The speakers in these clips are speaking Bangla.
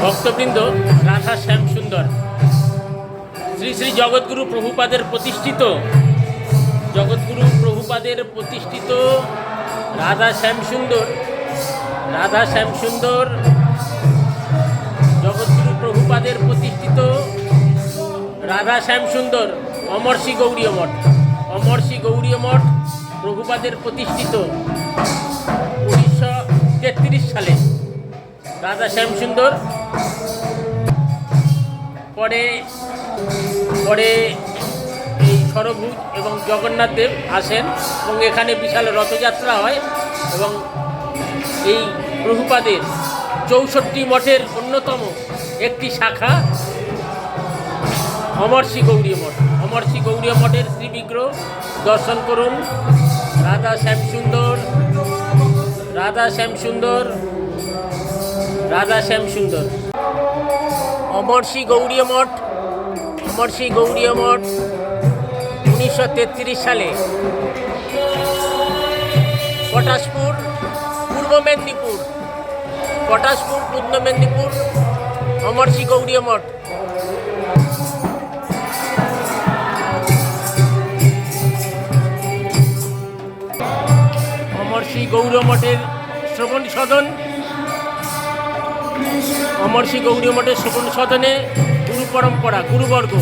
ভক্তবৃন্দ, রাধা শ্যাম সুন্দর শ্রী শ্রী জগৎগুরু প্রভুপাদের প্রতিষ্ঠিত জগৎগুরু প্রভুপাদের প্রতিষ্ঠিত রাধা শ্যাম সুন্দর রাধা শ্যাম সুন্দর জগৎগুরু প্রভুপাদের প্রতিষ্ঠিত রাধা শ্যাম সুন্দর অমর্ষি গৌরীয় মঠ অমর্ষি গৌরীয় মঠ প্রভুপাদের প্রতিষ্ঠিত উনিশশো তেত্রিশ সালে। রাধা শ্যাম সুন্দর পরে পরে এই সরভুজ এবং জগন্নাথ দেব আসেন এবং এখানে বিশাল রথযাত্রা হয় এবং এই প্রভুপাদের চৌষট্টি মঠের অন্যতম একটি শাখা অমরসি গৌরী মঠ। অমরসি গৌরী মঠের শ্রী বিগ্রহ দর্শন করুন। রাধা শ্যাম সুন্দর রাধা শ্যাম সুন্দর রাধা শ্যাম সুন্দর অমরসি গৌরী মঠ অমরসি গৌরী মঠ, উনিশশো তেত্রিশ সালে। পটাশপুর, পূর্ব মেদিনীপুর, পটাশপুর, পূর্ব মেদিনীপুর অমরসি গৌরী মঠ। অমরসি গৌর মঠের শ্রবণ সদন অমরসি গৌরী মঠের শ্রবণ সদনে গুরু পরম্পরা গুরুবর্গ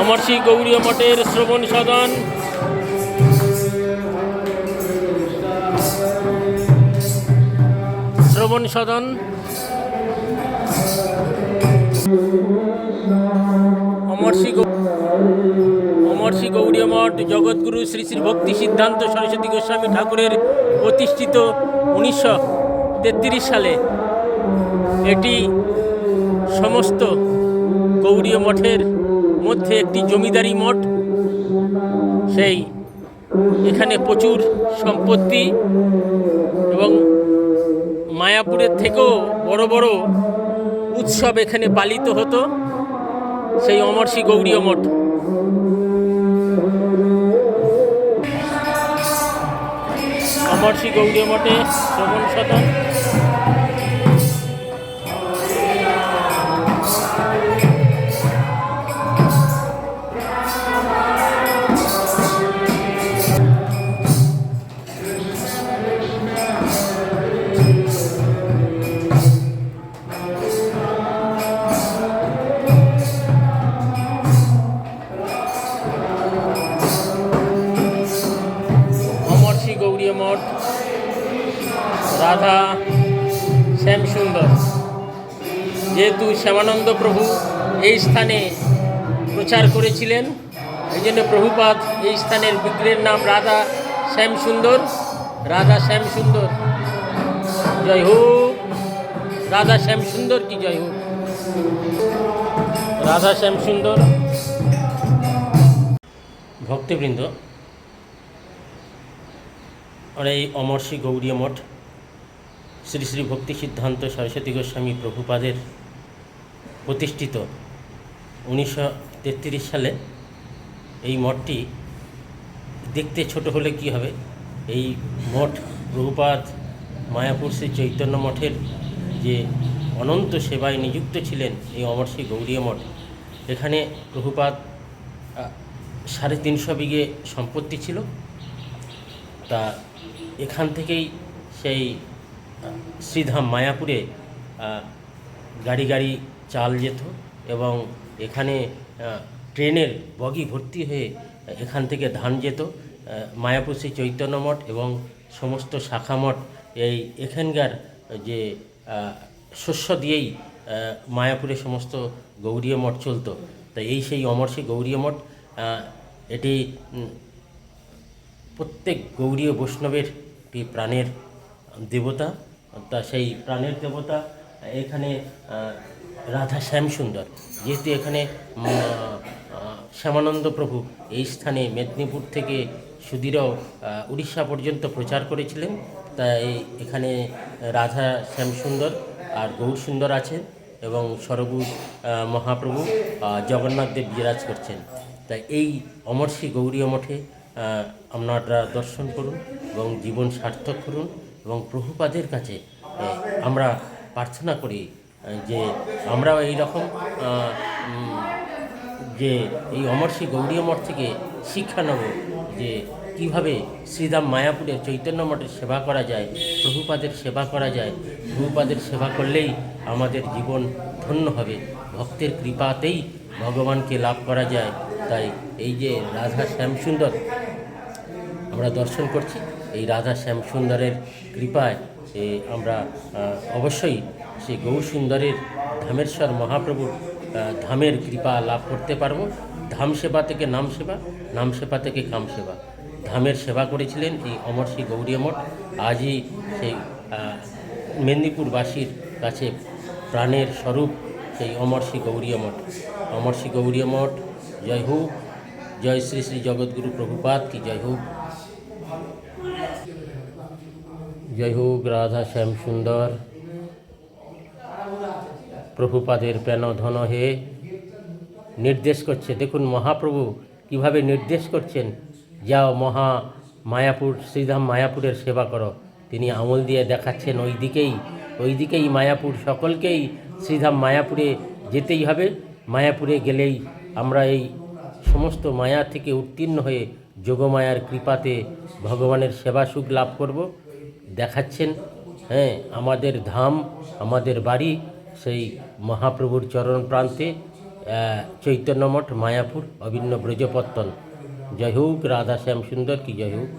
অমরসি গৌরী মঠের শ্রবণ সদন। শ্রবণ সদন। অমরসি গৌ অমরসি গৌরী মঠ, জগৎগুরু শ্রী শ্রী ভক্তি সিদ্ধান্ত সরস্বতী গোস্বামী ঠাকুরের প্রতিষ্ঠিত উনিশশো তেত্রিশ সালে এটি সমস্ত গৌরীয় মঠের মধ্যে একটি জমিদারি মঠ। সেই এখানে প্রচুর সম্পত্তি এবং মায়াপুরের থেকেও বড় বড় উৎসব এখানে পালিত হতো। সেই অমরসি গৌরীয় মঠ। অমরসি গৌরীয় মঠে শ্রবণ সদন। যেহেতু শ্যামানন্দ প্রভু এই স্থানে প্রচার করেছিলেন, এই জন্য প্রভুপাদ এই স্থানের বিগ্রহের নাম রাধা শ্যাম সুন্দর রাধা শ্যাম সুন্দর জয় হো রাধা শ্যাম সুন্দর কি জয় হো রাধা শ্যাম সুন্দর ভক্তবৃন্দ আর এই অমরসী গৌরী মঠ, শ্রী শ্রী ভক্তি সিদ্ধান্ত সরস্বতী গোস্বামী প্রভুপাদের প্রতিষ্ঠিত। উনিশশো তেত্রিশ সালে এই মঠটি দেখতে ছোট হলে কি হবে? এই মঠ প্রভুপাদ মায়াপুর শ্রী চৈতন্য মঠের যে অনন্ত সেবায় নিযুক্ত ছিলেন এই অমরসী গৌরী মঠ এখানে প্রভুপাদ আহ, সাড়ে তিনশো বিঘে সম্পত্তি ছিল। তা এখান থেকেই সেই শ্রীধাম মায়াপুরে গাড়ি গাড়ি চাল যেত এবং এখানে ট্রেনের বগি ভর্তি হয়ে এখান থেকে ধান যেত মায়াপুর চৈতন্য মঠ এবং সমস্ত শাখা মঠ এই এখানকার যে শস্য দিয়েই মায়াপুরে সমস্ত গৌরীয় মঠ চলতো। তা এই সেই অমরসী গৌরীয় মঠ এটি প্রত্যেক গৌরীয় বৈষ্ণবের একটি প্রাণের দেবতা। তা সেই প্রাণের দেবতা, এখানে রাধা শ্যাম সুন্দর যেহেতু এখানে শ্যামানন্দ প্রভু এই স্থানে মেদিনীপুর থেকে সুদীরাও উড়িষ্যা পর্যন্ত প্রচার করেছিলেন, তাই এখানে রাধা শ্যাম সুন্দর আর গৌর সুন্দর আছেন এবং সরবুজ মহাপ্রভু জগন্নাথ দেব বিরাজ করছেন। তাই এই অমরসী গৌরীয় মঠে আপনারা দর্শন করুন এবং জীবন সার্থক করুন এবং প্রভুপাদের কাছে আমরা প্রার্থনা করি যে আমরাও এই রকম যে এই অমরসী গৌরী মঠ থেকে শিক্ষা নেব যে কীভাবে শ্রীধাম মায়াপুরের চৈতন্য মঠের সেবা করা যায়, প্রভুপাদের সেবা করা যায়। প্রভুপাদের সেবা করলেই আমাদের জীবন ধন্য হবে। ভক্তের কৃপাতেই ভগবানকে লাভ করা যায়। তাই এই যে রাধা শ্যামসুন্দর, আমরা দর্শন করছি, এই রাধা শ্যামসুন্দরের কৃপায় আমরা অবশ্যই সেই গৌর সুন্দরের ধামেশ্বর মহাপ্রভুর ধামের কৃপা লাভ করতে পারব। ধাম সেবা থেকে নাম সেবা নাম সেবা থেকে কাম সেবা। ধামের সেবা করেছিলেন এই অমরশ্রী গৌরী মঠ আজই সেই মেদিনীপুরবাসীর কাছে প্রাণের স্বরূপ সেই অমরশ্রী গৌরী মঠ অমরশ্রী গৌরী মঠ জয় হোক। জয় শ্রী শ্রী জগৎগুরু প্রভুপাত কি জয় হোক। জয় হোক, রাধা শ্যাম সুন্দর। প্রভুপাদের প্রাণ ধন হে। নির্দেশ করছে, দেখুন মহাপ্রভু কীভাবে নির্দেশ করছেন, যাও মহা মায়াপুর, শ্রীধাম মায়াপুরের সেবা করো। তিনি আমল দিয়ে দেখাচ্ছেন ওই দিকেই ওই দিকেই মায়াপুর সকলকেই শ্রীধাম মায়াপুরে যেতেই হবে। মায়াপুরে গেলেই আমরা এই সমস্ত মায়া থেকে উত্তীর্ণ হয়ে যোগমায়ার কৃপাতে ভগবানের সেবা সুখ লাভ করব। দেখাচ্ছেন হ্যাঁ আমাদের ধাম, আমাদের বাড়ি সেই মহাপ্রভুর চরণ প্রান্তে চৈতন্যমঠ চৈতন্য মঠ মায়াপুর, অভিন্ন ব্রজপত্তন। জয় হোক, রাধা শ্যাম সুন্দর কি জয় হোক।